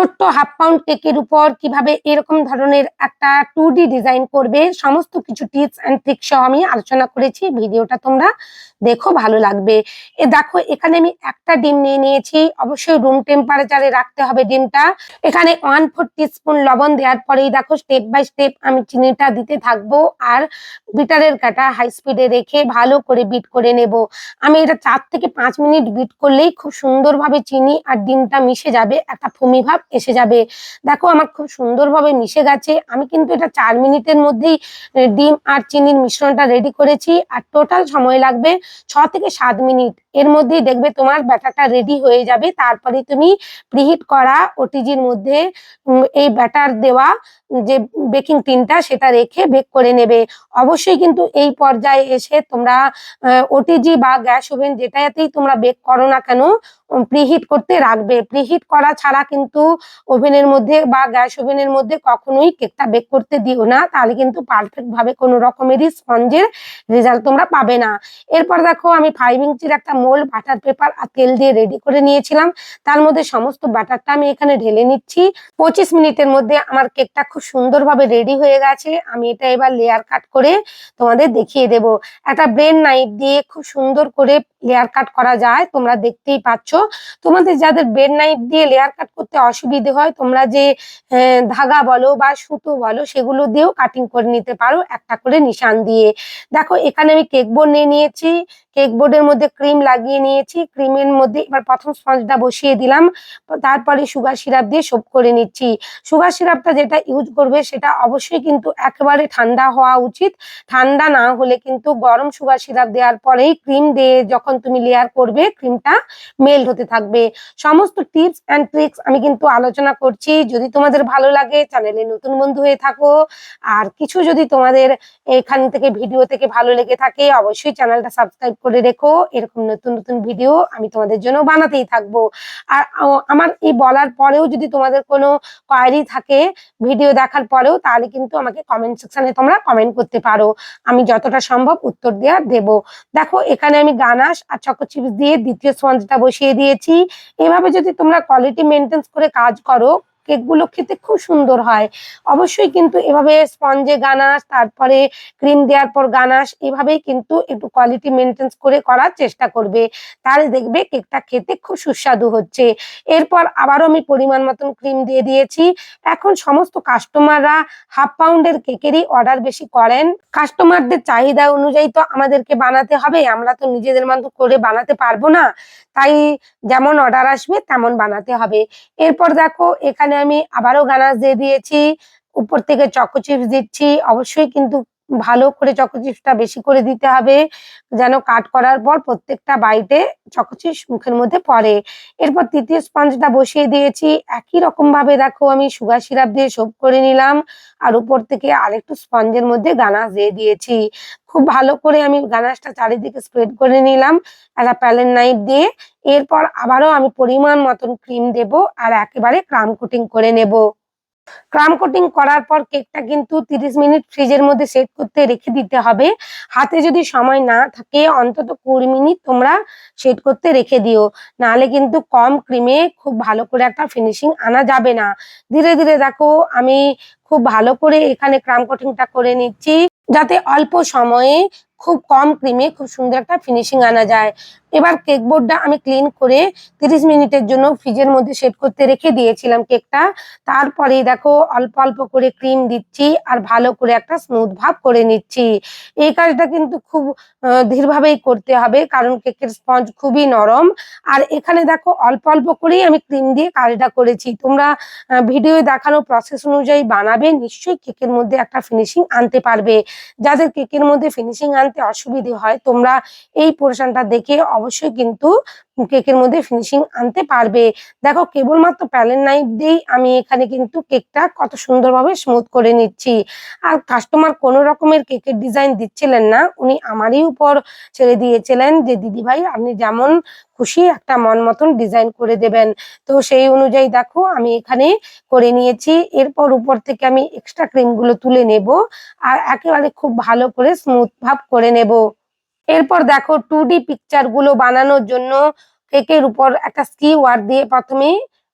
ছোট ছোট্ট half pound কেকের উপর কীভাবে এরকম ধরনের একটা টু ডিজাইন করবে, সমস্ত কিছু টিপস অ্যান্ড ট্রিক সহ আমি আলোচনা করেছি। ভিডিওটা তোমরা দেখো, ভালো লাগবে। এ দেখো, এখানে আমি একটা ডিম নিয়ে নিয়েছি। অবশ্যই রুম টেম্পারেচারে রাখতে হবে ডিমটা। এখানে ওয়ান ফোর স্পুন লবণ দেওয়ার পরেই দেখো স্টেপ বাই স্টেপ আমি চিনিটা দিতে থাকব আর বিটারের কাটা হাই স্পিডে রেখে ভালো করে বিট করে নেব। আমি এটা চার থেকে পাঁচ মিনিট বিট করলেই খুব সুন্দরভাবে চিনি আর ডিমটা মিশে যাবে, একটা ফুমি ভাব এসে যাবে। দেখো, আমার খুব সুন্দরভাবে মিশে গেছে। আমি কিন্তু এটা চার মিনিটের মধ্যেই ডিম আর চিনির মিশ্রণটা রেডি করেছি। আর টোটাল সময় লাগবে ছ থেকে সাত মিনিট। এর মধ্যেই দেখবে তোমার ব্যাটারটা রেডি হয়ে যাবে। তারপরে তুমি প্রিহিট করা ওটিজির মধ্যে এই ব্যাটার দেওয়া যে বেকিং টিনটা সেটা রেখে বেক করে নেবে। অবশ্যই কিন্তু এই পর্যায়ে এসে তোমরা ওটিজি বা গ্যাস ওভেন যেটাতেই তোমরা বেক করো না কেন প্রিহিট করতে রাখবে। প্রিহিট করা ছাড়া কিন্তু ওভেনের মধ্যে বা গ্যাস ওভেনের মধ্যে কখনোই কেকটা বেক করতে দিও না। তাহলে কিন্তু পারফেক্ট ভাবে কোনো রকমেরই স্পঞ্জের রেজাল্ট তোমরা পাবে না। এরপর দেখো, আমি ফাইভ ইঞ্চির একটা মোল্ড বাটার পেপার আর তেল দিয়ে রেডি করে নিয়েছিলাম। তার মধ্যে সমস্ত বাটারটা আমি এখানে ঢেলে নিচ্ছি। পঁচিশ মিনিটের মধ্যে আমার কেকটা খুব সুন্দরভাবে রেডি হয়ে গেছে। আমি এটা এবার লেয়ার কাট করে তোমাদের দেখিয়ে দেব। একটা ব্রেন নাইফ দিয়ে খুব সুন্দর করে লেয়ার কাট করা যায়, তোমরা দেখতেই পাচ্ছ। তোমাদের যাদের বেড নাইট দিয়ে লেয়ার কাট করতে অসুবিধে হয়, তোমরা যে ধাগা বলো বা সুতো বলো, সেগুলো দিয়েও কাটিং করে নিতে পারো, একটা করে নিশান দিয়ে। দেখো, এখানে আমি কেক বোর্ড নিয়ে নিয়েছি। কেক বোর্ডের মধ্যে ক্রিম লাগিয়ে নিয়েছি। ক্রিমের মধ্যে এবার প্রথম স্পঞ্জটা বসিয়ে দিলাম। তারপরে সুগার সিরাপ দিয়ে সোপ করে নিচ্ছি। সুগার সিরাপটা যেটা ইউজ করবে সেটা অবশ্যই কিন্তু একেবারে ঠান্ডা হওয়া উচিত। ঠান্ডা না হলে কিন্তু গরম সুগার সিরাপ দেওয়ার পরেই ক্রিম দিয়ে যখন তুমি লেয়ার করবে ক্রিমটা মেল্ট হতে থাকবে। সমস্ত টিপস অ্যান্ড ট্রিক্স আমি কিন্তু আলোচনা করছি। যদি তোমাদের ভালো লাগে, চ্যানেলে নতুন বন্ধু হয়ে থাকো। আর কিছু যদি তোমাদের এখান থেকে ভিডিও থেকে ভালো লেগে থাকে, অবশ্যই চ্যানেলটা সাবস্ক্রাইব করে রেখো, এরকম নতুন নতুন ভিডিও আমি তোমাদের জন্য বানাতেই থাকব। আর আমার এই বলার পরেও যদি তোমাদের কোনো কোয়ারি থাকে ভিডিও দেখার পরেও, তাহলে কিন্তু আমাকে কমেন্ট সেকশনে তোমরা কমেন্ট করতে পারো। আমি যতটা সম্ভব উত্তর দেওয়ার দেব। দেখো, এখানে আমি গানাশ আর চকো চিপস দিয়ে দ্বিতীয় স্পঞ্জটা বসিয়ে দিয়েছি। এভাবে যদি তোমরা কোয়ালিটি মেনটেন্স করে কাজ করো কেকগুলো খেতে খুব সুন্দর হয়। অবশ্যই কিন্তু এভাবে স্পঞ্জে গানাশ, তারপরে ক্রিম দেওয়ার পর গানাশ, এভাবেই কিন্তু একটু কোয়ালিটি মেনটেন্স করে করার চেষ্টা করবে। তাহলে দেখবে কেকটা খেতে খুব সুস্বাদু হচ্ছে। এরপর আবারও আমি পরিমাণ মতন ক্রিম দিয়ে দিয়েছি। এখন সমস্ত কাস্টমাররা হাফ পাউন্ডের কেকেরই অর্ডার বেশি করেন। কাস্টমারদের চাহিদা অনুযায়ী তো আমাদেরকে বানাতে হবে, আমরা তো নিজেদের মতো করে বানাতে পারব না। তাই যেমন অর্ডার আসবে, তেমন বানাতে হবে। এরপর দেখো, এখানে আমি আবারও গানাশ দিয়ে দিয়েছি। উপর থেকে চকো চিপস দিচ্ছি। অবশ্যই কিন্তু ভালো করে চকো চিপসটা বেশি করে দিতে হবে, যেন কাট করার পর প্রত্যেকটা বাইটে চকো চিপস মুখের মধ্যে পড়ে। এরপর তৃতীয় স্পঞ্জটা বসিয়ে দিয়েছি। একই রকম ভাবে দেখো আমি সুগার সিরাপ দিয়ে সোপ করে নিলাম। আর উপর থেকে আরেকটু স্পঞ্জের মধ্যে গানাশ দিয়ে দিয়েছি। খুব ভালো করে আমি গানাশটা চারিদিকে স্প্রেড করে নিলাম। একটা প্যালেন নাইফ দিয়ে এরপর আবারও আমি পরিমাণ মতন ক্রিম দেব আর একেবারে ক্রাম কোটিং করে নেব। ক্রাম কোটিং করার পর কেকটা কিন্তু তিরিশ মিনিট ফ্রিজের মধ্যে সেট করতে রেখে দিতে হবে। হাতে যদি সময় না থাকে, অন্তত কুড়ি মিনিট তোমরা সেট করতে রেখে দিও। নাহলে কিন্তু কম ক্রিমে খুব ভালো করে একটা ফিনিশিং আনা যাবে না। ধীরে ধীরে দেখো, আমি খুব ভালো করে এখানে ক্রাম কোটিংটা করে নিচ্ছি। যাতে অল্প সময়ে খুব কম ক্রিমে খুব সুন্দর একটা ফিনিশিং আনা যায়। এবার কেক বোর্ডটা আমি ক্লিন করে তিরিশ মিনিটের জন্য ফ্রিজের মধ্যে সেট করতে রেখে দিয়েছিলাম কেকটা তারপরে দেখো অল্প অল্প করে ক্রিম দিচ্ছি আর ভালো করে একটা স্মুথ ভাব করে নিচ্ছি। এই কাজটা কিন্তু খুব ধীরভাবেই করতে হবে কারণ কেকের স্পঞ্জ খুবই নরম। আর এখানে দেখো অল্প অল্প করেই আমি ক্রিম দিয়ে কাজটা করেছি। তোমরা ভিডিও দেখানো প্রসেস অনুযায়ী বানাবে, নিশ্চয়ই কেকের মধ্যে একটা ফিনিশিং আনতে পারবে। যাদের কেকের মধ্যে ফিনিশিং আনতে অসুবিধে হয়, তোমরা এই পোর্শনটা দেখে অবশ্যই কিন্তু কেকের মধ্যে ফিনিশিং আনতে পারবে। দেখো, কেবলমাত্র প্যালেন নাইফ দিয়েই আমি এখানে কিন্তু কেকটা কত সুন্দরভাবে স্মুথ করে নিচ্ছি। আর কাস্টমার কোনো রকমের কেকের ডিজাইন দিচ্ছিলেন না, উনি আমারই উপর ছেড়ে দিয়েছিলেন যে দিদি ভাই আপনি যেমন খুশি একটা মন মতন ডিজাইন করে দেবেন। তো সেই অনুযায়ী দেখো, আমি এখানে করে নিয়েছি। এরপর উপর থেকে আমি এক্সট্রা ক্রিমগুলো তুলে নেব আর একেবারে খুব ভালো করে স্মুথ ভাব করে নেব। এরপর দেখো টু ডি পিকচারগুলো বানানোর জন্য কেকের উপর একটা স্কি ওয়ার দিয়ে প্রথমে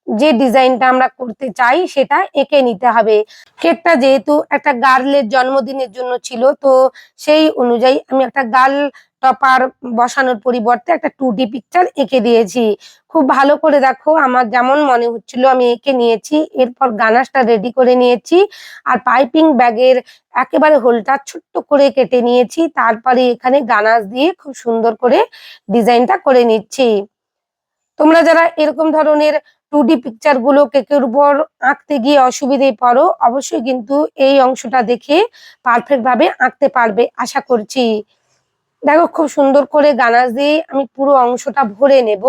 যে ডিজাইনটা আমরা করতে চাই সেটা এঁকে নিতে হবে। কেকটা যেহেতু একটা গার্লের জন্মদিনের জন্য ছিল, তো সেই অনুযায়ী আমি একটা গার্ল টপার বসানোর পরিবর্তে একটা টু ডি পিকচার এঁকে দিয়েছি। খুব ভালো করে দেখো, আমার যেমন মনে হচ্ছিল আমি এঁকে নিয়েছি, এরপর গানাসটা রেডি করে নিয়েছি আর পাইপিং ব্যাগের একেবারে হোলটা ছোট্ট করে কেটে নিয়েছি, তারপরে এখানে গানাস দিয়ে খুব সুন্দর করে ডিজাইনটা করে নিচ্ছি। তোমরা যারা এরকম ধরনের টু ডি পিকচারগুলো কেকের উপর আঁকতে গিয়ে অসুবিধে পড়ো, অবশ্যই কিন্তু এই অংশটা দেখে পারফেক্ট ভাবে আঁকতে পারবে, আশা করছি। দেখো, খুব সুন্দর করে গানাস দিয়ে আমি পুরো অংশটা ভরে নেব।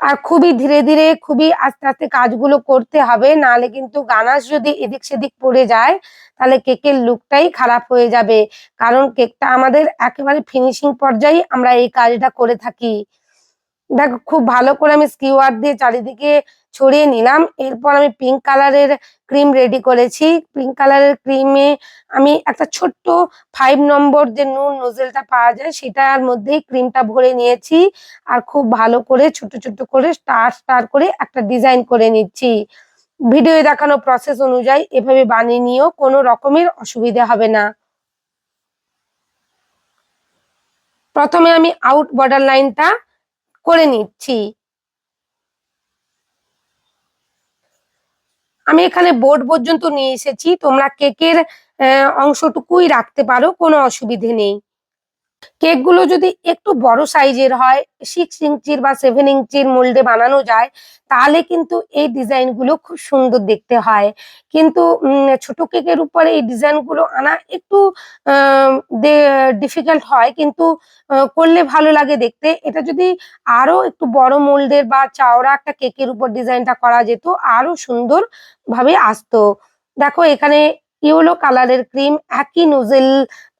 আর খুবই ধীরে ধীরে, খুবই আস্তে আস্তে কাজগুলো করতে হবে, নাহলে কিন্তু গানাস যদি এদিক সেদিক পড়ে যায়, তাহলে কেকের লুকটাই খারাপ হয়ে যাবে। কারণ কেকটা আমাদের একেবারে ফিনিশিং পর্যায়ে আমরা এই কাজটা করে থাকি। দেখো, খুব ভালো করে আমি স্কিওয়ার দিয়ে চারিদিকে ছড়িয়ে নিলাম। এরপর আমি পিঙ্ক কালারের ক্রিম রেডি করেছি। পিঙ্ক কালারের ক্রিমে আমি একটা ছোট্ট ফাইভ নম্বর যে নুন নোজেলটা পাওয়া যায়, সেটার মধ্যেই ক্রিমটা ভরে নিয়েছি। আর খুব ভালো করে, ছোট ছোট করে স্টার স্টার করে একটা ডিজাইন করে নিচ্ছি। ভিডিও দেখানো প্রসেস অনুযায়ী এভাবে বানিয়ে নিয়েও কোনো রকমের অসুবিধা হবে না। প্রথমে আমি আউট বর্ডার লাইনটা করে নিচ্ছি। আমি এখানে বোর্ড পর্যন্ত নিয়ে এসেছি। তোমরা কেকের অংশটুকুই রাখতে পারো কোনো অসুবিধে নেই। কেকগুলো যদি একটু বড় সাইজের হয় সিক্স ইঞ্চির বা সেভেন ইঞ্চির মোল্ডে বানানো যায়, তাহলে কিন্তু এই ডিজাইনগুলো খুব সুন্দর দেখতে হয়। কিন্তু ছোট কেকের উপরে এই ডিজাইনগুলো আনা একটু ডিফিকাল্ট হয়। কিন্তু করলে ভালো লাগে দেখতে। এটা যদি আরও একটু বড় মোল্ডের বা চাওড়া একটা কেকের উপর ডিজাইনটা করা যেত, আরও সুন্দর ভাবে আসতো। দেখো, এখানে ইয়েলো কালারের ক্রিম, একই নোজেল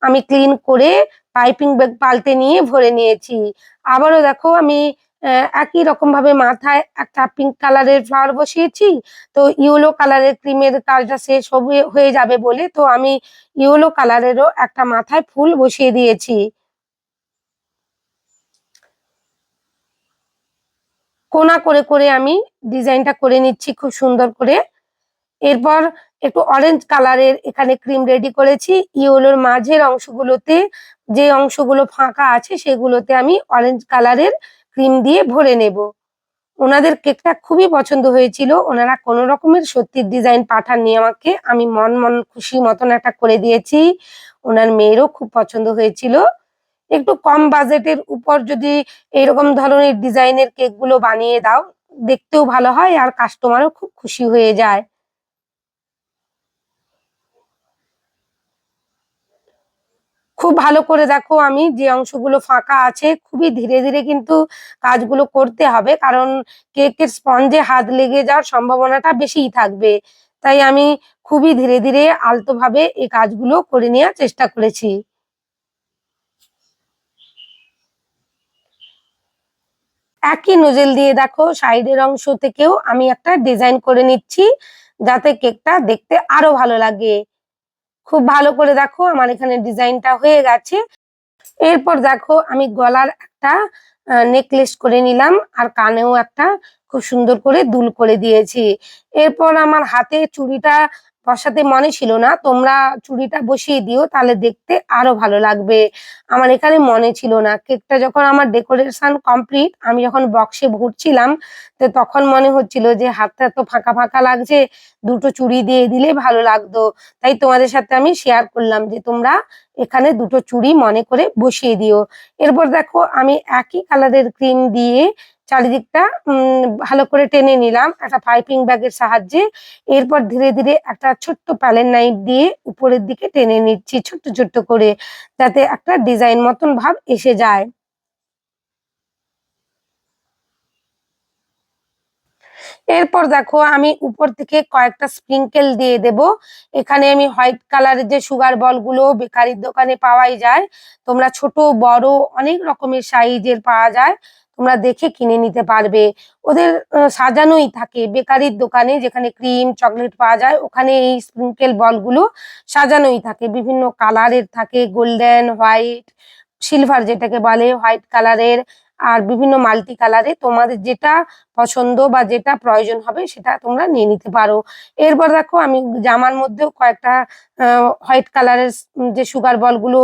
আমি ক্লিন করে পাইপিং ব্যাগ পাল্টে নিয়ে ভরে নিয়েছি। আবারও দেখো আমি একই রকম ভাবে মাথায় একটা পিঙ্ক কালারের ফ্লাওয়ার বসিয়েছি। তো ইয়েলো কালারের ক্রিমের কাজটা শেষ হবে, হয়ে যাবে বলে তো আমি ইয়েলো কালারেরও একটা মাথায় ফুল বসিয়ে দিয়েছি। কোনা করে করে আমি ডিজাইনটা করে নিচ্ছি খুব সুন্দর করে। এরপর একটু অরেঞ্জ কালারের এখানে ক্রিম রেডি করেছি। ইয়েলোর মাঝের অংশগুলোতে যে অংশগুলো ফাঁকা আছে সেগুলোতে আমি অরেঞ্জ কালারের ক্রিম দিয়ে ভরে নেব। ওনাদের কেকটা খুবই পছন্দ হয়েছিল। ওনারা কোনো রকমের সত্যির ডিজাইন পাঠাননি আমাকে। আমি মন মন খুশি মতন একটা করে দিয়েছি। ওনার মেয়েরও খুব পছন্দ হয়েছিল। একটু কম বাজেটের উপর যদি এরকম ধরনের ডিজাইনের কেকগুলো বানিয়ে দাও, দেখতেও ভালো হয় আর কাস্টমারও খুব খুশি হয়ে যায়। খুব ভালো করে দেখো আমি যে অংশগুলো ফাঁকা আছে, খুবই ধীরে ধীরে কিন্তু কাজগুলো করতে হবে। কারণ কেকের স্পঞ্জে হাত লেগে যাওয়ার সম্ভাবনাটা বেশিই থাকবে। তাই আমি খুবই ধীরে ধীরে আলতোভাবে এই কাজগুলো করে নেওয়ার চেষ্টা করেছি। একই নজেল দিয়ে দেখো, সাইডের অংশ থেকেও আমি একটা ডিজাইন করে নিচ্ছি, যাতে কেকটা দেখতে আরও ভালো লাগে। খুব ভালো করে দেখো, আমার এখানে ডিজাইনটা হয়ে গেছে। এরপর দেখো, আমি গলার একটা নেকলেস করে নিলাম, আর কানেও একটা খুব সুন্দর করে দুল করে দিয়েছি। এরপর আমার হাতে চুড়িটা বসাতে মনে ছিল না, তোমরা চুড়িটা বসিয়ে দিও, তাহলে দেখতে আরও ভালো লাগবে। আমার এখানে মনে ছিল না। কেকটা যখন আমার ডেকোরেশন কমপ্লিট আমি যখন বক্সে ভরছিলাম, তো তখন মনে হচ্ছিল যে হাতটা তো ফাঁকা ফাঁকা লাগছে, দুটো চুড়ি দিয়ে দিলে ভালো লাগতো। তাই তোমাদের সাথে আমি শেয়ার করলাম যে তোমরা এখানে দুটো চুড়ি মনে করে বসিয়ে দিও। এরপর দেখো আমি একই কালারের ক্রিম দিয়ে চারিদিকটা ভালো করে টেনে নিলাম একটা পাইপিং ব্যাগের সাহায্যে। এরপর ধীরে ধীরে একটা ছোট্ট প্যালেন নাইফ দিয়ে উপরের দিকে টেনে নিচ্ছি, ছোট্ট ছোট্ট করে, যাতে একটা ডিজাইন মতন ভাব এসে যায়। এরপর দেখো আমি উপর থেকে কয়েকটা স্প্রিঙ্কেল দিয়ে দেব। এখানে আমি হোয়াইট কালারের যে সুগার বলগুলো বেকারির দোকানে পাওয়াই যায়। তোমরা ছোট, বড়, অনেক রকমের সাইজের পাওয়া যায়। তোমরা দেখে কিনে নিতে পারবে। ওদের সাজানোই থাকে। বেকারির দোকানে যেখানে ক্রিম, চকলেট পাওয়া যায়, ওখানে এই স্প্রিঙ্কেল বলগুলো সাজানোই থাকে। বিভিন্ন কালারের থাকে। গোল্ডেন, হোয়াইট, সিলভার যেটাকে বলে, হোয়াইট কালারের। আর বিভিন্ন মাল্টি কালারে তোমাদের যেটা পছন্দ বা যেটা প্রয়োজন হবে সেটা তোমরা নিয়ে নিতে পারো। এরপর দেখো আমি জামার মধ্যেও কয়েকটা হোয়াইট কালারের যে সুগার বলগুলো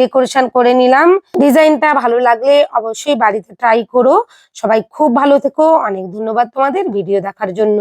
ডেকোরেশন করে নিলাম। ডিজাইনটা ভালো লাগলে অবশ্যই বাড়িতে ট্রাই করো। সবাই খুব ভালো থেকো। অনেক ধন্যবাদ তোমাদের ভিডিও দেখার জন্য।